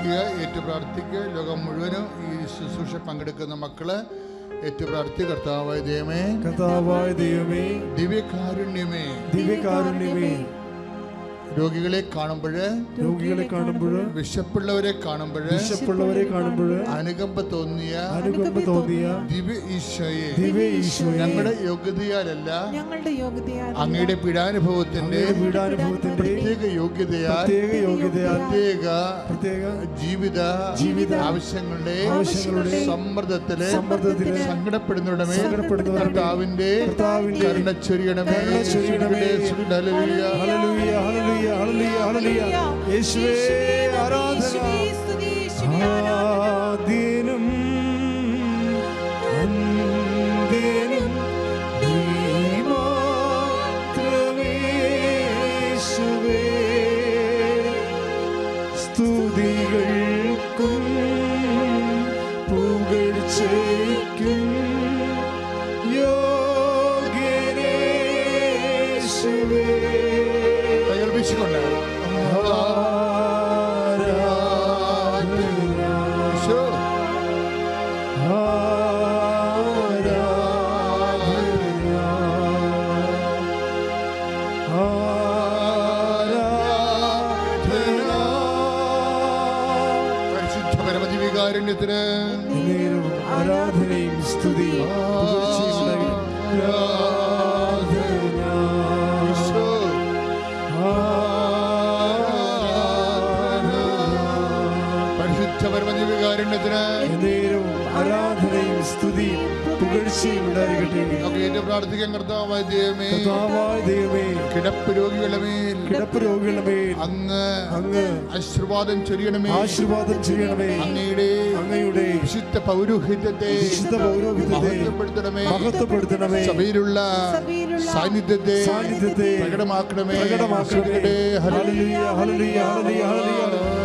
പ്രാർത്ഥിക്കുക ഏറ്റു പ്രാർത്ഥിക്കുക ലോകം മുഴുവനും ഈ ശുശ്രൂഷ പങ്കെടുക്കുന്ന മക്കൾ ഏറ്റു പ്രാർത്ഥി കർത്താവായ ദൈവമേ. കർത്താവായ ദൈവമേ. ദിവ്യകാരുണ്യമേ. ദിവ്യകാരുണ്യമേ. രോഗികളെ കാണുമ്പോൾ രോഗികളെ കാണുമ്പോൾ വിശപ്പുള്ളവരെ കാണുമ്പോൾ വിശപ്പുള്ളവരെ കാണുമ്പോൾ അനുകമ്പ തോന്നിയ അനുകമ്പ തോന്നിയ ദിവ്യ ഈശോയെ ദിവ്യ ഈശോയെ ഞങ്ങളുടെ യോഗ്യതയാലല്ല ഞങ്ങളുടെ യോഗ്യതയാൽ അങ്ങയുടെ പീഡാനുഭവത്തിന്റെ പീഡാനുഭവത്തിന്റെ പ്രത്യേക യോഗ്യതയാൽ പ്രത്യേക യോഗ്യതയാൽ പ്രത്യേക പ്രത്യേക ജീവിത ജീവിത ആവശ്യങ്ങളുടെ ആവശ്യങ്ങളുടെ സമ്മർദ്ദത്തിലെ സമ്മർദ്ദത്തിലെ സങ്കടപ്പെടുന്നവരുടെ സങ്കടപ്പെടുന്ന കർത്താവിന്റെ കർത്താവിന്റെ കരുണ ചൊരിയണമേ കരുണ ചൊരിയണമേ. ഹല്ലേലൂയ. ഹല്ലേലൂയ ഹല്ലേലൂയ ഹല്ലേലൂയ യേശുവേ ആരാധന. ആദ്യനും അന്ത്യനും. സ്തുതികൾക്കും പുകഴ്ചയ്ക്കും digo nada. പ്രാർത്ഥിക്കാൻ കർത്താവായ ദൈവമേ. കർത്താവായ ദൈവമേ. കിടപ്പ് രോഗികളുടെ മേൽ. കിടപ്പ് രോഗികളുടെ മേൽ. അങ്ങ് അങ്ങ് ആശീർവാദം ചെയ്യണമേ ആശീർവാദം ചെയ്യണമേ അങ്ങയുടെ അങ്ങയുടെ വിശുദ്ധ പൗരോഹിത്യത്തെ വിശുദ്ധ പൗരോഹിത്യത്തെ മഹത്വപ്പെടുത്തണമേ. മഹത്വപ്പെടുത്തണമേ. സഭയിലുള്ള സാന്നിധ്യത്തെ സാന്നിധ്യത്തെ പ്രകടമാക്കണമേ. പ്രകടമാക്കണമേ. Hallelujah hallelujah hallelujah.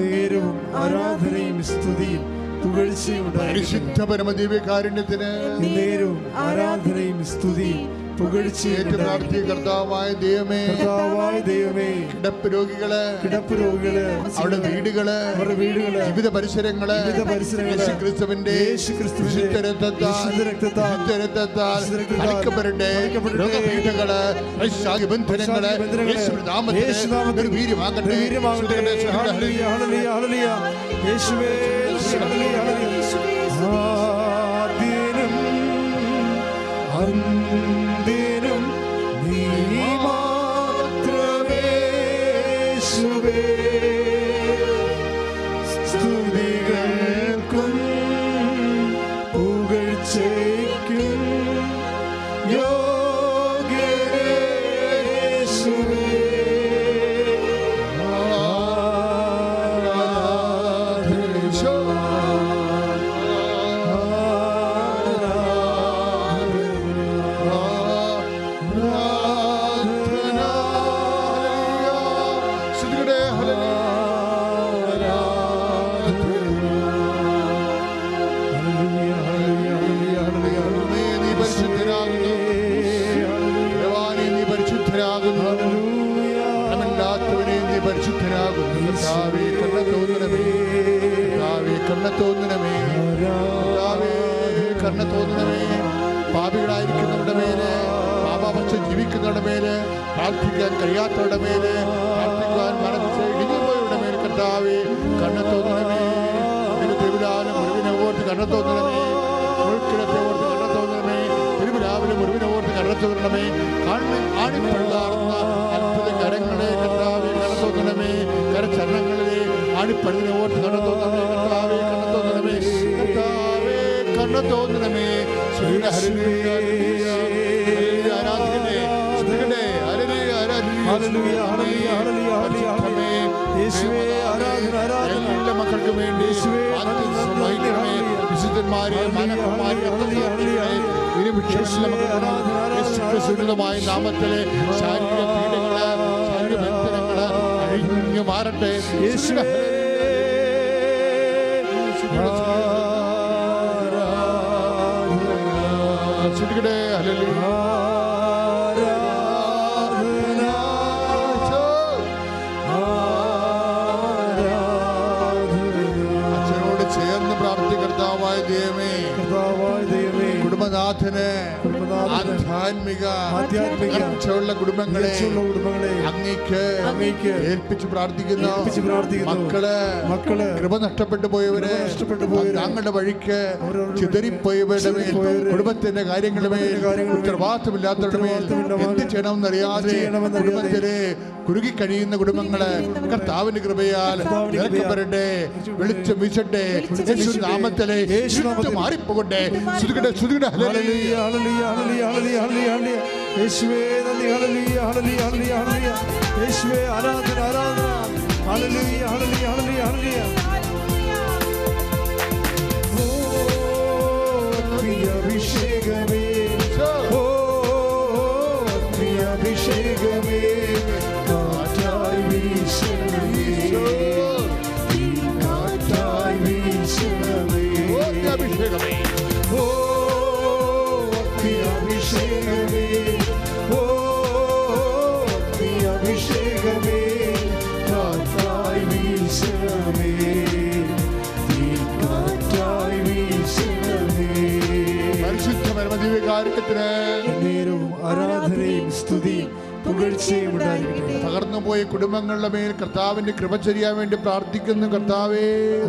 നേരവും ആരാധനയും സ്തുതിയും പുകഴ്ചയും. പരിശുദ്ധ പരമദിവികാരുണ്യത്തിന് നേരവും ആരാധനയും സ്തുതിയും പുകഴ്ചയും ഏറ്റു പ്രാർത്ഥിയ കർത്താവായ ദൈവമേ കർത്താവായ ദൈവമേ കിടപ്പ് രോഗികൾ കിടപ്പ് രോഗികൾ അവരുടെ വീടുകൾ അവരുടെ വീടുകൾ വിവിധ പരിസരങ്ങൾ വിവിധ വിശുദ്ധ രക്തത്താൽ വിശുദ്ധ രക്തത്താൽ. രോഗപീഠകൾ ബന്ധനങ്ങൾ നാമത്തിൽ ഹല്ലേലൂയ. യേശുവേ. ആദ്യനും അന്ത്യനും യേശുവേ. സ്തുതികൾക്കും കർത്താവേ കണ്ണത്തോന്നണമേ തിരുവിടാനും മുറിവിനെ ഓർത്ത് കണ്ണത്തോന്നണമേ മുൾക്കിടത്തെ ഓർത്ത് കണ്ണത്തോന്നണമേ തിരുവിടാവിലെ മുറിവിനെ ഓർത്ത് കണ്ണത്തോന്നണമേ കണ്ണ് ആണിപ്പള്ളാർന്ന അത്ഭുത കരങ്ങളെ കർത്താവെ കണ്ണത്തോന്നണമേ കരചരണങ്ങളിലെ ആണിപ്പള്ളിനെ ഓർത്ത് കണ്ണത്തോന്നണമേ കർത്താവെ കണ്ണത്തോന്നണമേ കർത്താവേ കണ്ണത്തോന്നണമേ ശ്രീയുടെ ഹരിയാ ആരാധിക്കണേ ആരാധിക്കണേ ആരാധിക്കണേ ആരാധിക്കണേ യേശുവേ, വേണ്ടി ആരാധന, സുരക്ഷിതമായ നാമത്തിലെ ശാരീരിക പീഡകൾ ശാരീരിക ബന്ധനങ്ങൾ അഴിഞ്ഞു മാറട്ടെ. 같으네. ആധ്യാത്മിക ആധ്യാത്മിക ഉള്ള കുടുംബങ്ങളെ കുടുംബങ്ങളെ അങ്ങേക്ക് അങ്ങേക്ക് ഏൽപ്പിച്ച് പ്രാർത്ഥിക്കുന്നു. മക്കൾ മക്കൾ കൃപ നഷ്ടപ്പെട്ടു പോയവര് നഷ്ടപ്പെട്ടു പോയ താങ്കളുടെ വഴിക്ക് ചിതറിപ്പോയവരുടെ മേൽ കുടുംബത്തിന്റെ കാര്യങ്ങളുടെ മേൽ ഉത്തരവാദിത്തമില്ലാത്തവരുടെ മേൽ എന്ത് ചെയ്യണമെന്ന് അറിയാതെ കുടുംബത്തിലെ കുരുകി കഴിയുന്ന കുടുംബങ്ങളെ കർത്താവിന്റെ കൃപയാൽ കൃപയാൽ നിറക്കപ്പെടട്ടെ വെളിച്ചം വീശട്ടെ നാമത്തിലെ. മാറിപ്പോകട്ടെ ശ്രുതികട്ടെ ശ്രുതികട്ടെ ഹല്ലേലൂയ. യേശുവേ നന്ദി ഹല്ലേലൂയ, ഹല്ലേലൂയ, ഹല്ലേലൂയ, ഹല്ലേലൂയ. യേശുവേ ആരാധന ആരാധന ഹല്ലേലൂയ, ഹല്ലേലൂയ, ഹല്ലേലൂയ, ഹല്ലേലൂയ. ഓ, പ്രിയാഭിഷേകമേ നേരവും ആരാധനയും സ്തുതിയും പുകഴ്ചയും ഉണ്ടായിരിക്കട്ടെ. തകർന്നുപോയ കുടുംബങ്ങളുടെ മേൽ കർത്താവിന്റെ കൃപ ചെയ്യാൻ വേണ്ടി പ്രാർത്ഥിക്കുന്നു. കർത്താവേ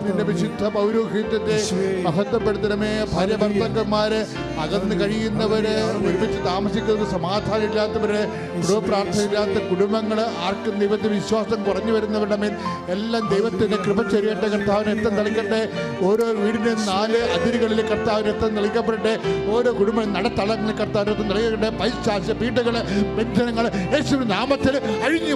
നിന്റെ വിശുദ്ധ പൗരോഹിത്യത്തെ. മഹത്വപ്പെടുത്തണമേ. ഭാര്യ ഭർത്താക്കന്മാര് അകന്ന് കഴിയുന്നവര് ഒരുമിച്ച് താമസിക്കുന്നത് സമാധാനം ഇല്ലാത്തവര് കുടുംബ പ്രാർത്ഥനയില്ലാത്ത കുടുംബങ്ങൾ ആർക്കും ദൈവത്തിന് വിശ്വാസം കുറഞ്ഞു വരുന്നവരുടെ മേൽ എല്ലാം ദൈവത്തിന്റെ കൃപ ചെറിയട്ടെ കർത്താവിന് എത്തം തളിക്കട്ടെ. ഓരോ വീടിന് നാല് അതിരുകളിൽ കർത്താവിന് എത്തം തളിക്കപ്പെടട്ടെ. ഓരോ കുടുംബം നടത്തളങ്ങളിൽ കർത്താവിന് എത്തം തളിക്കട്ടെ. പൈശാശ പീഠകൾ ബന്ധനങ്ങൾ യേശുവിന്റെ നാമത്തിൽ അഴിഞ്ഞു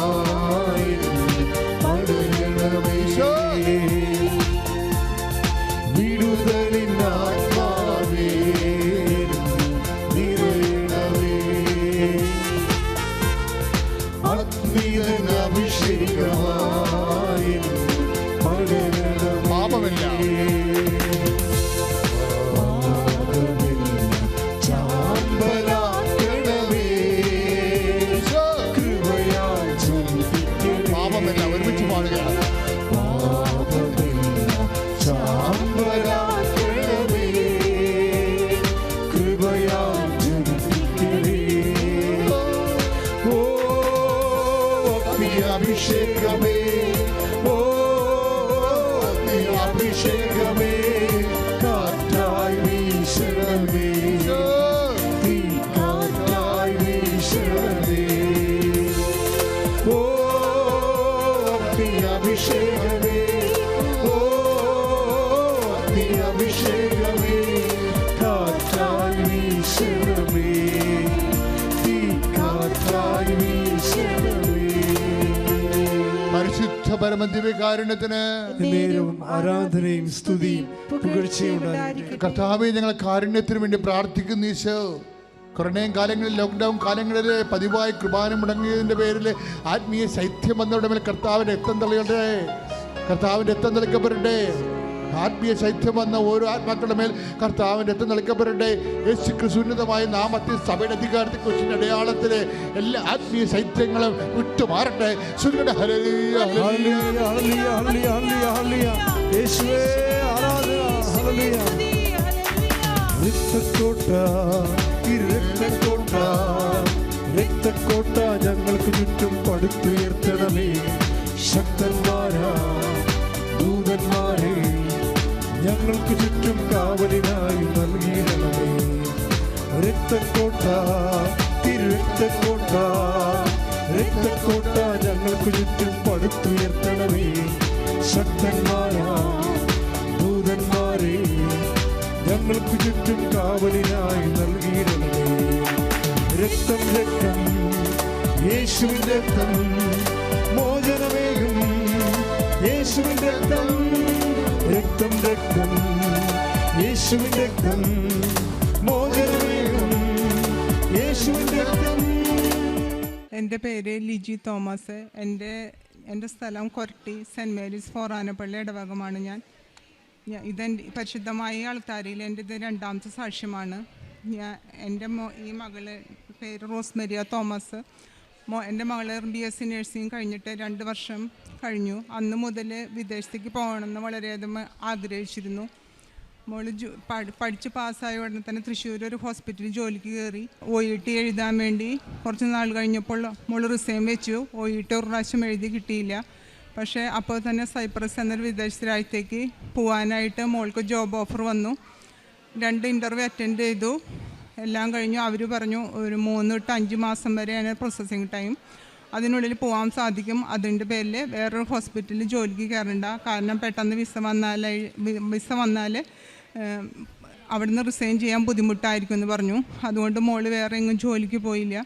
പരമദിവ്യകാരുണ്യത്തിന് നേരവും ആരാധനയും സ്തുതിയും പുകഴ്ചയും ഉണ്ടായിരിക്കട്ടെ. കർത്താവെ ഞങ്ങൾ കാരുണ്യത്തിന് വേണ്ടി പ്രാർത്ഥിക്കുന്നു ഈശോ. കൊറോണയും കാലങ്ങളിൽ ലോക്ക്ഡൗൺ കാലങ്ങളിൽ പതിവായി കുർബാന മുടങ്ങിയതിന്റെ പേരിൽ ആത്മീയ ശൈത്യം വന്നവരുടെ മേൽ കർത്താവിന്റെ രക്തം തള്ളിയട്ടെ കർത്താവിന്റെ രക്തം തളിക്കപ്പെടട്ടെ. ആത്മീയ ശൈത്യം വന്ന ഓരോ ആത്മാക്കളുടെ മേൽ കർത്താവിന്റെ രക്തം നൽകപ്പെടട്ടെ യേശു ക്രിസുന്നതമായ നാമത്തിൽ സഭയുടെ അധികാരത്തെ കുറിച്ചിന്റെ അടയാളത്തിൽ എല്ലാ ആത്മീയ ശൈത്യങ്ങളും വിട്ടുമാറട്ടെ. രക്തക്കോട്ട രക്തക്കോട്ട ഞങ്ങൾക്ക് ചുറ്റും പടുത്തുയർത്തണമേ. ശക്തന്മാരാ ദൂതന്മാരെ ഞങ്ങൾക്ക് ചുറ്റും കാവലിനായി നൽകിയിടണമേ രക്തക്കോട്ട തിരുരക്തക്കോട്ട രക്തക്കോട്ട ഞങ്ങൾക്ക് ചുറ്റും പടുത്തുയർത്തണമേ. ശക്തന്മാര ദൂതന്മാരെ ഞങ്ങൾക്ക് ചുറ്റും കാവലിനായി നൽകിയിടണമേ രക്തം രക്തം യേശുവിൻ രക്തം മോചനമേകം. യേശുവിൻ രക്തം. രക്തം രക്തം യേശുവിൻ രക്തം എന്റെ പേര് ലിജി തോമസ്. എന്റെ എന്റെ സ്ഥലം കൊരട്ടി സെന്റ് മേരീസ് ഫോറാനപ്പള്ളി ഇടവകമാണ് ഞാൻ. ഞാൻ ഇതെന്റെ പരിശുദ്ധമായ ആൾക്കാരിൽ എന്റെ ഇത് രണ്ടാമത്തെ സാക്ഷ്യമാണ്. ഞാൻ എന്റെ മോ ഈ മകൾ പേര് റോസ്മരിയ തോമസ്. മോ എന്റെ മകൾ ബി എസ് നഴ്സിംഗ് കഴിഞ്ഞിട്ട് രണ്ട് വർഷം കഴിഞ്ഞു. അന്ന് മുതൽ വിദേശത്തേക്ക് പോകണമെന്ന് വളരെയധികം ആഗ്രഹിച്ചിരുന്നു. മോൾ ജോ- പഠി- പഠിച്ച് പാസ്സായ ഉടനെ തന്നെ തൃശ്ശൂർ ഒരു ഹോസ്പിറ്റലിൽ ജോലിക്ക് കയറി. ഒ ഇ ടി എഴുതാൻ വേണ്ടി കുറച്ച് നാൾ കഴിഞ്ഞപ്പോൾ മോൾ റിസൈൻ വെച്ചു. ഒ ഇ ടി ഒരു പ്രാവശ്യം എഴുതി കിട്ടിയില്ല. പക്ഷേ അപ്പോൾ തന്നെ സൈപ്രസ് എന്നൊരു വിദേശ രാജ്യത്തേക്ക് പോകാനായിട്ട് മോൾക്ക് ജോബ് ഓഫർ വന്നു. രണ്ട് ഇന്റർവ്യൂ അറ്റൻഡ് ചെയ്തു. എല്ലാം കഴിഞ്ഞു. അവർ പറഞ്ഞു ഒരു മൂന്ന് തൊട്ട് അഞ്ച് മാസം വരെയാണ് പ്രോസസ്സിങ് ടൈം അതിനുള്ളിൽ പോകാൻ സാധിക്കും. അതിന്റെ പേരിൽ വേറൊരു ഹോസ്പിറ്റലിൽ ജോലിക്ക് കയറണ്ട. കാരണം പെട്ടെന്ന് വിസ വന്നാൽ വിസ വന്നാൽ അവിടുന്ന് റിസൈൻ ചെയ്യാൻ ബുദ്ധിമുട്ടായിരിക്കും എന്ന് പറഞ്ഞു. അതുകൊണ്ട് മോൾ വേറെ എങ്ങും ജോലിക്ക് പോയില്ല.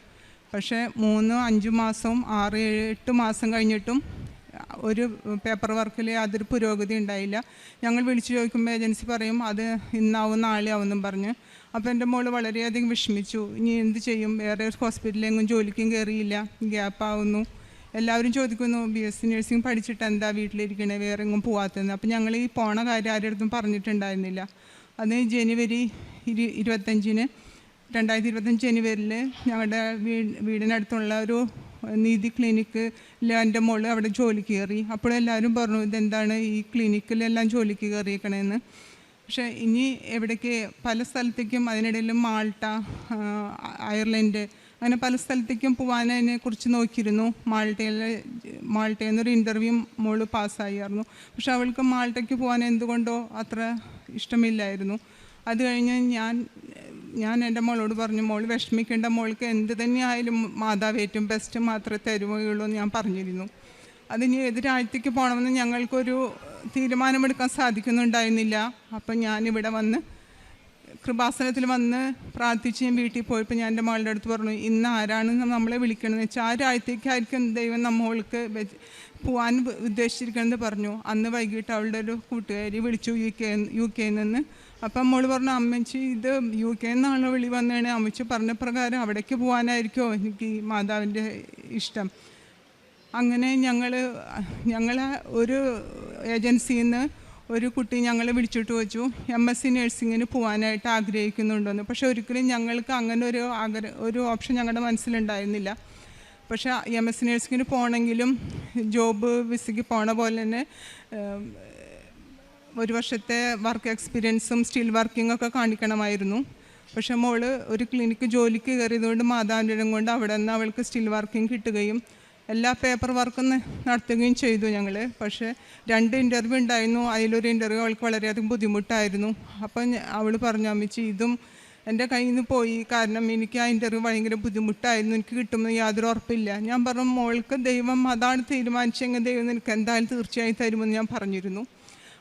പക്ഷേ മൂന്ന് അഞ്ച് മാസവും ആറ് ഏഴ് എട്ട് മാസം കഴിഞ്ഞിട്ടും ഒരു പേപ്പർ വർക്കിൽ അതൊരു പുരോഗതി ഉണ്ടായില്ല. ഞങ്ങൾ വിളിച്ചു ചോദിക്കുമ്പോൾ ഏജൻസി പറയും അത് ഇന്നാവും നാളെ ആവുമെന്നും പറഞ്ഞ്. അപ്പോൾ എന്റെ മോൾ വളരെയധികം വിഷമിച്ചു. ഇനി എന്ത് ചെയ്യും? വേറെ ഹോസ്പിറ്റലിലെങ്ങും ജോലിക്കും കയറിയില്ല ഗ്യാപ്പാവുന്നു എല്ലാവരും ചോദിക്കുന്നു ബി എസ് നഴ്സിംഗ് പഠിച്ചിട്ട് എന്താ വീട്ടിലിരിക്കണേ? വേറെ എങ്ങും പോവാത്തതെന്ന് അപ്പോൾ ഞങ്ങൾ ഈ പോണ കാര്യം ആരുടെ പറഞ്ഞിട്ടുണ്ടായിരുന്നില്ല. അത് ജനുവരി ഇരു ഇരുപത്തഞ്ചിന് രണ്ടായിരത്തി ഇരുപത്തഞ്ച് ജനുവരിയിൽ ഞങ്ങളുടെ വീ വീടിനടുത്തുള്ള ഒരു നീതി ക്ലിനിക്കിൽ എന്റെ മോൾ അവിടെ ജോലിക്ക് കയറി അപ്പോഴെല്ലാവരും പറഞ്ഞു ഇതെന്താണ്? ഈ ക്ലിനിക്കിലെല്ലാം ജോലിക്ക് കയറിയേക്കണേന്ന് പക്ഷേ ഇനി എവിടേക്ക് പല സ്ഥലത്തേക്കും അതിനിടയിൽ മാൾട്ട അയർലൻഡ് അങ്ങനെ പല സ്ഥലത്തേക്കും പോകാൻ അതിനെക്കുറിച്ച് നോക്കിയിരുന്നു. മാൾട്ടയിൽ മാൾട്ടയിൽ നിന്നൊരു ഇന്റർവ്യൂ മോൾ പാസ്സായിരുന്നു. പക്ഷെ അവൾക്ക് മാൾട്ടയ്ക്ക് പോകാൻ എന്തുകൊണ്ടോ അത്ര ഇഷ്ടമില്ലായിരുന്നു. അത് കഴിഞ്ഞ് ഞാൻ ഞാൻ എന്റെ മോളോട് പറഞ്ഞു മോൾ വിഷമിക്കേണ്ട മോൾക്ക് എന്ത് തന്നെയായാലും മാതാവ് ഏറ്റവും ബെസ്റ്റ് മാത്രമേ തരുകയുള്ളൂ എന്ന് ഞാൻ പറഞ്ഞിരുന്നു. അതിന് ഏത് രാജ്യത്തേക്ക് പോകണമെന്ന് ഞങ്ങൾക്കൊരു തീരുമാനമെടുക്കാൻ സാധിക്കുന്നുണ്ടായിരുന്നില്ല. അപ്പം ഞാനിവിടെ വന്ന് കൃപാസനത്തിൽ വന്ന് പ്രാർത്ഥിച്ച് ഞാൻ വീട്ടിൽ പോയപ്പോൾ ഞാൻ എന്റെ മകളുടെ അടുത്ത് പറഞ്ഞു ഇന്ന് ആരാണ് നമ്മളെ വിളിക്കണമെന്ന് വെച്ചാൽ ആ രാജ്യത്തേക്കായിരിക്കും ദൈവം നമ്മൾക്ക് പോകാൻ ഉദ്ദേശിച്ചിരിക്കണമെന്ന് പറഞ്ഞു. അന്ന് വൈകിട്ട് അവളുടെ ഒരു കൂട്ടുകാരി വിളിച്ചു യു കെ യു കെയിൽ നിന്ന്. അപ്പം നമ്മൾ പറഞ്ഞു അമ്മച്ചി ഇത് യു കെ നിന്നാണ് വിളി വന്നതാണ് അമ്മച്ചി പറഞ്ഞ പ്രകാരം അവിടേക്ക് പോകാനായിരിക്കുമോ എനിക്ക് മാതാവിന്റെ ഇഷ്ടം. അങ്ങനെ ഞങ്ങൾ ഞങ്ങൾ ഒരു ഏജൻസിയിൽ നിന്ന് ഒരു കുട്ടി ഞങ്ങളെ വിളിച്ചിട്ട് വെച്ചു. എം എസ് സി നഴ്സിങ്ങിന് പോകാനായിട്ട് ആഗ്രഹിക്കുന്നുണ്ടെന്ന്. പക്ഷേ ഒരിക്കലും ഞങ്ങൾക്ക് അങ്ങനെ ഒരു ആഗ്ര ഒരു ഓപ്ഷൻ ഞങ്ങളുടെ മനസ്സിലുണ്ടായിരുന്നില്ല. പക്ഷേ എം എസ് സി നഴ്സിങ്ങിന് പോകണമെങ്കിലും ജോബ് വിസയ്ക്ക് പോണ പോലെ തന്നെ ഒരു വർഷത്തെ വർക്ക് എക്സ്പീരിയൻസും സ്റ്റിൽ വർക്കിംഗ് ഒക്കെ കാണിക്കണമായിരുന്നു. പക്ഷേ മോൾ ഒരു ക്ലിനിക്ക് ജോലിക്ക് കയറിയതുകൊണ്ട് മാതാവിന്റെ കൊണ്ട് അവിടെ നിന്ന് അവൾക്ക് സ്റ്റിൽ വർക്കിംഗ് കിട്ടുകയും എല്ലാ പേപ്പർ വർക്കും നടത്തുകയും ചെയ്തു ഞങ്ങൾ പക്ഷേ രണ്ട് ഇന്റർവ്യൂ ഉണ്ടായിരുന്നു. അതിലൊരു ഇന്റർവ്യൂ അവൾക്ക് വളരെയധികം ബുദ്ധിമുട്ടായിരുന്നു. അപ്പം അവൾ പറഞ്ഞു അമ്മച്ചി ഇതും എന്റെ കയ്യിൽ നിന്ന് പോയി. കാരണം എനിക്ക് ആ ഇന്റർവ്യൂ ഭയങ്കര ബുദ്ധിമുട്ടായിരുന്നു. എനിക്ക് കിട്ടുമെന്ന് യാതൊരു ഉറപ്പില്ല. ഞാൻ പറഞ്ഞു മോൾക്ക് ദൈവം അതാണ് തീരുമാനിച്ചെങ്കിൽ ദൈവം നിനക്ക് എന്തായാലും തീർച്ചയായും തരുമെന്ന് ഞാൻ പറഞ്ഞിരുന്നു.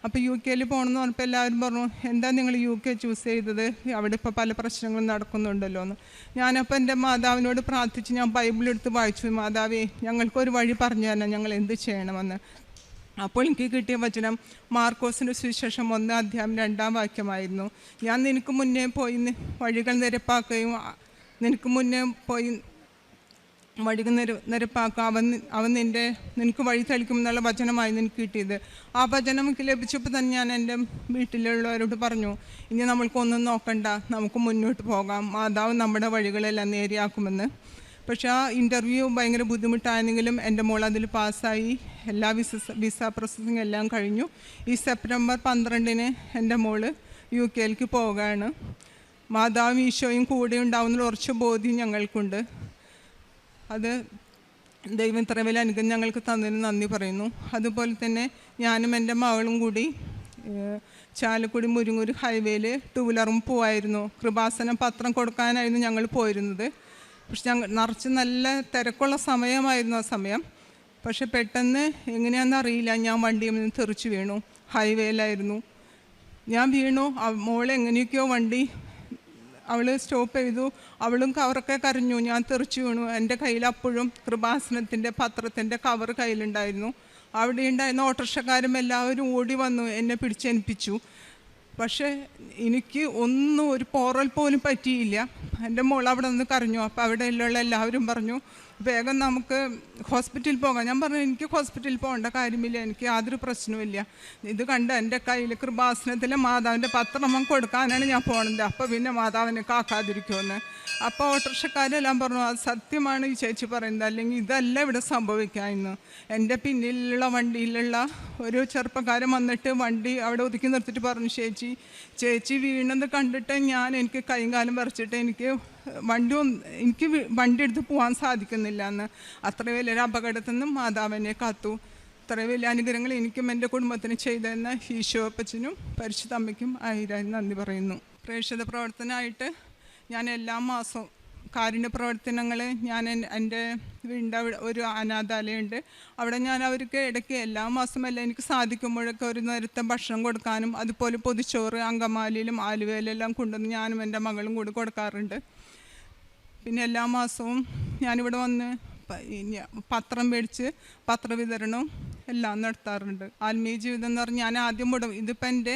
അപ്പോൾ യു കെയിൽ പോകണമെന്ന് പറഞ്ഞപ്പോൾ എല്ലാവരും പറഞ്ഞു എന്താ നിങ്ങൾ യു കെ ചൂസ് ചെയ്തത്? അവിടെ ഇപ്പോൾ പല പ്രശ്നങ്ങളും നടക്കുന്നുണ്ടല്ലോ എന്ന് ഞാനപ്പോൾ എന്റെ മാതാവിനോട് പ്രാർത്ഥിച്ച് ഞാൻ ബൈബിൾ എടുത്ത് വായിച്ചു. മാതാവേ ഞങ്ങൾക്കൊരു വഴി പറഞ്ഞു തന്നെ ഞങ്ങൾ എന്ത് ചെയ്യണമെന്ന്? അപ്പോൾ എനിക്ക് കിട്ടിയ വചനം മാർക്കോസിന്റെ സുവിശേഷം ഒന്ന് അധ്യായം രണ്ടാം വാക്യമായിരുന്നു. ഞാൻ നിനക്ക് മുന്നേ പോയി വഴികൾ നിരപ്പാക്കുകയും നിനക്ക് മുന്നേ പോയി വഴികൾ നിര നിരപ്പാക്കുക അവൻ അവൻ നിന്റെ നിനക്ക് വഴി തെളിക്കും എന്നുള്ള വചനമായി നിനക്ക് കിട്ടിയത്. ആ വചനം എനിക്ക് ലഭിച്ചപ്പോൾ തന്നെ ഞാൻ എന്റെ വീട്ടിലുള്ളവരോട് പറഞ്ഞു ഇനി നമ്മൾക്കൊന്നും നോക്കണ്ട. നമുക്ക് മുന്നോട്ട് പോകാം. മാതാവ് നമ്മുടെ വഴികളെല്ലാം നേരെയാക്കുമെന്ന്. പക്ഷേ ആ ഇന്റർവ്യൂ ഭയങ്കര ബുദ്ധിമുട്ടായെങ്കിലും എന്റെ മോൾ അതിൽ പാസ്സായി. എല്ലാ വിസ വിസ പ്രോസസ്സിങ് എല്ലാം കഴിഞ്ഞു. ഈ സെപ്റ്റംബർ പന്ത്രണ്ടിന് എന്റെ മോൾ യു കെയിലേക്ക് പോവുകയാണ്. മാതാവും ഈശോയും കൂടെ ഉണ്ടാവുന്ന ഉറച്ച ബോധ്യം ഞങ്ങൾക്കുണ്ട്. അത് ദൈവം ഇത്ര വലിയ അനുഗ്രഹം ഞങ്ങൾക്ക് തന്നതിന് നന്ദി പറയുന്നു. അതുപോലെ തന്നെ ഞാനും എന്റെ മകളും കൂടി ചാലക്കുടി മുരിങ്ങൂർ ഹൈവേയിൽ ടൂ വീലറും പോവായിരുന്നു. കൃപാസനം പത്രം കൊടുക്കാനായിരുന്നു ഞങ്ങൾ പോയിരുന്നത്. പക്ഷെ ഞങ്ങൾ നിറച്ച് നല്ല തിരക്കുള്ള സമയമായിരുന്നു ആ സമയം. പക്ഷെ പെട്ടെന്ന് എങ്ങനെയാണെന്ന് അറിയില്ല. ഞാൻ വണ്ടിയിൽ നിന്ന് തെറിച്ച് വീണു. ഹൈവേയിലായിരുന്നു. ഞാൻ വീണു. മോളെ എങ്ങനെയൊക്കെയോ വണ്ടി അവൾ സ്റ്റോപ്പ് ചെയ്തു. അവളും കവറൊക്കെ കരഞ്ഞു. ഞാൻ തെറിച്ചു വീണു. എന്റെ കയ്യിൽ അപ്പോഴും കൃപാസനത്തിന്റെ പത്രത്തിന്റെ കവർ കയ്യിലുണ്ടായിരുന്നു. അവിടെ ഉണ്ടായിരുന്ന ഓട്ടോറിക്ഷക്കാരും എല്ലാവരും ഓടി വന്നു. എന്നെ പിടിച്ചേൽപ്പിച്ചു. പക്ഷേ എനിക്ക് ഒന്നും ഒരു പോറൽ പോലും പറ്റിയില്ല. എന്റെ മോൾ അവിടെ നിന്ന് കരഞ്ഞു. അപ്പോൾ അവിടെയുള്ള എല്ലാവരും പറഞ്ഞു വേഗം നമുക്ക് ഹോസ്പിറ്റലിൽ പോകാം. ഞാൻ പറഞ്ഞു എനിക്ക് ഹോസ്പിറ്റലിൽ പോകേണ്ട കാര്യമില്ല. എനിക്ക് യാതൊരു പ്രശ്നവുമില്ല. ഇത് കണ്ട് എന്റെ കയ്യിൽ കൃപാസനത്തിലെ മാതാവിന്റെ പത്രമം കൊടുക്കാനാണ് ഞാൻ പോണത്. അപ്പോൾ പിന്നെ മാതാവിനെ കാക്കാതിരിക്കുമെന്ന് അപ്പോൾ ഓട്ടോറിക്ഷക്കാരെല്ലാം പറഞ്ഞു അത് സത്യമാണ് ഈ ചേച്ചി പറയുന്നത്. അല്ലെങ്കിൽ ഇതല്ല ഇവിടെ സംഭവിക്കാമെന്ന് എന്റെ പിന്നിലുള്ള വണ്ടിയിലുള്ള ഒരു ചെറുപ്പക്കാരൻ വന്നിട്ട് വണ്ടി അവിടെ ഒതുക്കി നിർത്തിയിട്ട് പറഞ്ഞു ചേച്ചി ചേച്ചി വീണത് കണ്ടിട്ട് ഞാൻ എനിക്ക് കൈകാലം കാലും പറിച്ചിട്ട് എനിക്ക് വണ്ടി എനിക്ക് വണ്ടി എടുത്ത് പോകാൻ സാധിക്കുന്നില്ല എന്ന് അത്ര വലിയൊരു അപകടത്തിൽ നിന്നും മാതാവിനെ കാത്തു. അത്ര വലിയ അനുഗ്രഹങ്ങൾ എനിക്കും എന്റെ കുടുംബത്തിന് ചെയ്തെന്ന ഈശോ അപ്പച്ചനും അമ്മയ്ക്കും ആയിരായി നന്ദി പറയുന്നു. പ്രേക്ഷിത പ്രവർത്തനമായിട്ട് ഞാൻ എല്ലാ മാസവും കാരുണ്യ പ്രവർത്തനങ്ങൾ ഞാൻ എൻ- എന്റെ അവിടെ ഒരു അനാഥാലയമുണ്ട്. അവിടെ ഞാൻ അവർക്ക് ഇടയ്ക്ക് എല്ലാ മാസമല്ല എനിക്ക് സാധിക്കുമ്പോഴൊക്കെ ഒരു നേരത്തെ ഭക്ഷണം കൊടുക്കാനും അതുപോലെ പൊതിച്ചോറ് അങ്കമാലിയിലും ആലുവയിലെല്ലാം കൊണ്ടുവന്ന് ഞാനും എന്റെ മകളും കൂടി കൊടുക്കാറുണ്ട്. പിന്നെ എല്ലാ മാസവും ഞാനിവിടെ വന്ന് പത്രം മേടിച്ച് പത്രവിതരണവും എല്ലാം നടത്താറുണ്ട്. ആത്മീയ ജീവിതം എന്ന് പറഞ്ഞാൽ ഞാൻ ആദ്യം വിടും ഇതിപ്പോൾ എന്റെ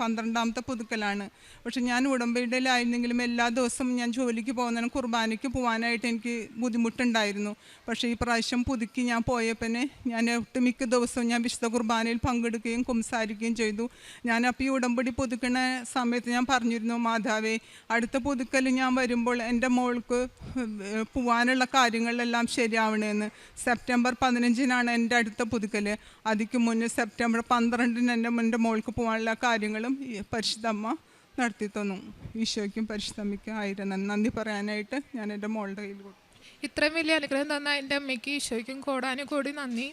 പന്ത്രണ്ടാമത്തെ പുതുക്കലാണ്. പക്ഷെ ഞാൻ ഉടമ്പടിയിലായിരുന്നെങ്കിലും എല്ലാ ദിവസവും ഞാൻ ജോലിക്ക് പോകുന്നതിന് കുർബാനയ്ക്ക് പോകാനായിട്ട് എനിക്ക് ബുദ്ധിമുട്ടുണ്ടായിരുന്നു. പക്ഷേ ഈ പ്രാവശ്യം പുതുക്കി ഞാൻ പോയപ്പോൾ ഞാൻ ഒട്ടുമിക്ക ദിവസവും ഞാൻ വിശുദ്ധ കുർബാനയിൽ പങ്കെടുക്കുകയും കുംസാരിക്കുകയും ചെയ്തു. ഞാൻ അപ്പോൾ ഈ ഉടമ്പടി പുതുക്കണ സമയത്ത് ഞാൻ പറഞ്ഞിരുന്നു മാതാവേ അടുത്ത പുതുക്കൽ ഞാൻ വരുമ്പോൾ എന്റെ മോൾക്ക് പോവാനുള്ള കാര്യങ്ങളെല്ലാം ശരിയാവണമെന്ന് സെപ്റ്റംബർ പതിനഞ്ചിനാണ് എന്റെ അടുത്ത പുതുക്കൽ അതിക്ക് മുന്നേ സെപ്റ്റംബർ പന്ത്രണ്ടിന് എന്റെ എന്റെ മോൾക്ക് പോകാനുള്ള കാര്യങ്ങളും പരിശുദ്ധമ്മ നടത്തി തന്നു. ഈശോയ്ക്കും പരിശുദ്ധമ്മയ്ക്കും ആയിരം. നന്ദി. പറയാനായിട്ട് ഞാൻ എന്റെ മോളുടെ കയ്യിൽ കൊടുത്തു. ഇത്രയും വലിയ അനുഗ്രഹം തന്ന എന്റെ അമ്മയ്ക്ക് ഈശോയ്ക്കും കോടാനും കോടി നന്ദി.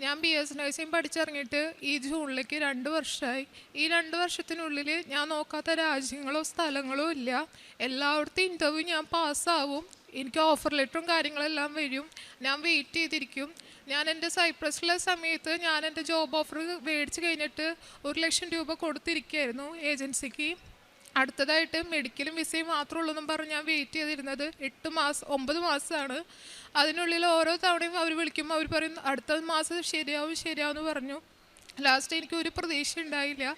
ഞാൻ ബി എസ് നഴ്സിംഗ് പഠിച്ചിറങ്ങിയിട്ട് ഈ ജൂണിലേക്ക് രണ്ട് വർഷമായി. ഈ രണ്ട് വർഷത്തിനുള്ളിൽ ഞാൻ നോക്കാത്ത രാജ്യങ്ങളോ സ്ഥലങ്ങളോ ഇല്ല. എല്ലായിടത്തും ഇന്റർവ്യൂ ഞാൻ പാസ്സാവും എനിക്ക് ഓഫർ ലെറ്ററും കാര്യങ്ങളെല്ലാം വരും. ഞാൻ വെയിറ്റ് ചെയ്തിരിക്കും. ഞാൻ എന്റെ സൈപ്രസിലെ സമയത്ത് ഞാൻ എന്റെ ജോബ് ഓഫർ മേടിച്ച് കഴിഞ്ഞിട്ട് ഒരു ലക്ഷം രൂപ കൊടുത്തിരിക്കുകയായിരുന്നു ഏജൻസിക്ക് അടുത്തതായിട്ട് മെഡിക്കലും വിസയും മാത്രമേ ഉള്ളൂ എന്നും പറഞ്ഞ് ഞാൻ വെയിറ്റ് ചെയ്തിരുന്നത്. എട്ട് മാസം ഒമ്പത് മാസമാണ്. അതിനുള്ളിൽ ഓരോ തവണയും അവർ വിളിക്കുമ്പോൾ അവർ പറയും അടുത്ത മാസം ശരിയാവും ശരിയാവും എന്ന് പറഞ്ഞു. ലാസ്റ്റ് എനിക്ക് ഒരു പ്രതീക്ഷ ഉണ്ടായില്ല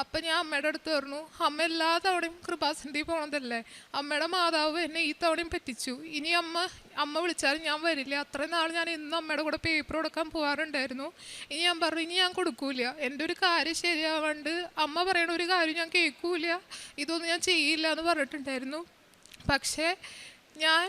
അപ്പം ഞാൻ അമ്മയുടെ അടുത്ത് പറഞ്ഞു അമ്മ എല്ലാ തവണയും കൃപാസന്ധി പോണതല്ലേ? അമ്മയുടെ മാതാവ് എന്നെ ഈ തവണയും പറ്റിച്ചു. ഇനി അമ്മ അമ്മ വിളിച്ചാലും ഞാൻ വരില്ല. അത്രയും നാൾ ഞാൻ ഇന്നും അമ്മയുടെ കൂടെ പേപ്പർ കൊടുക്കാൻ പോകാറുണ്ടായിരുന്നു ഇനി ഞാൻ പറഞ്ഞു ഇനി ഞാൻ കൊടുക്കൂല. എന്റെ ഒരു കാര്യം ശരിയാവാണ്ട് അമ്മ പറയണ ഒരു കാര്യം ഞാൻ കേൾക്കൂല. ഇതൊന്നും ഞാൻ ചെയ്യില്ല എന്ന് പറഞ്ഞിട്ടുണ്ടായിരുന്നു. പക്ഷേ ഞാൻ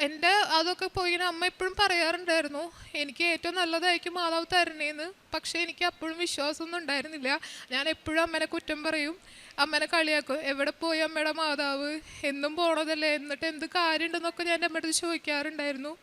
എന്റെ അതൊക്കെ പോയി ഇങ്ങനെ അമ്മ എപ്പോഴും പറയാറുണ്ടായിരുന്നു എനിക്ക് ഏറ്റവും നല്ലതായിരിക്കും മാതാവ് തരണേന്ന്. പക്ഷേ എനിക്ക് അപ്പോഴും വിശ്വാസമൊന്നും ഉണ്ടായിരുന്നില്ല. ഞാൻ എപ്പോഴും അമ്മനെ കുറ്റം പറയും അമ്മനെ കളിയാക്കും. എവിടെ പോയി അമ്മയുടെ മാതാവ്? എന്നും പോണതല്ലേ? എന്നിട്ട് എന്ത് കാര്യമുണ്ടെന്നൊക്കെ ഞാൻ അമ്മയുടെ ചോദിക്കാറുണ്ടായിരുന്നു.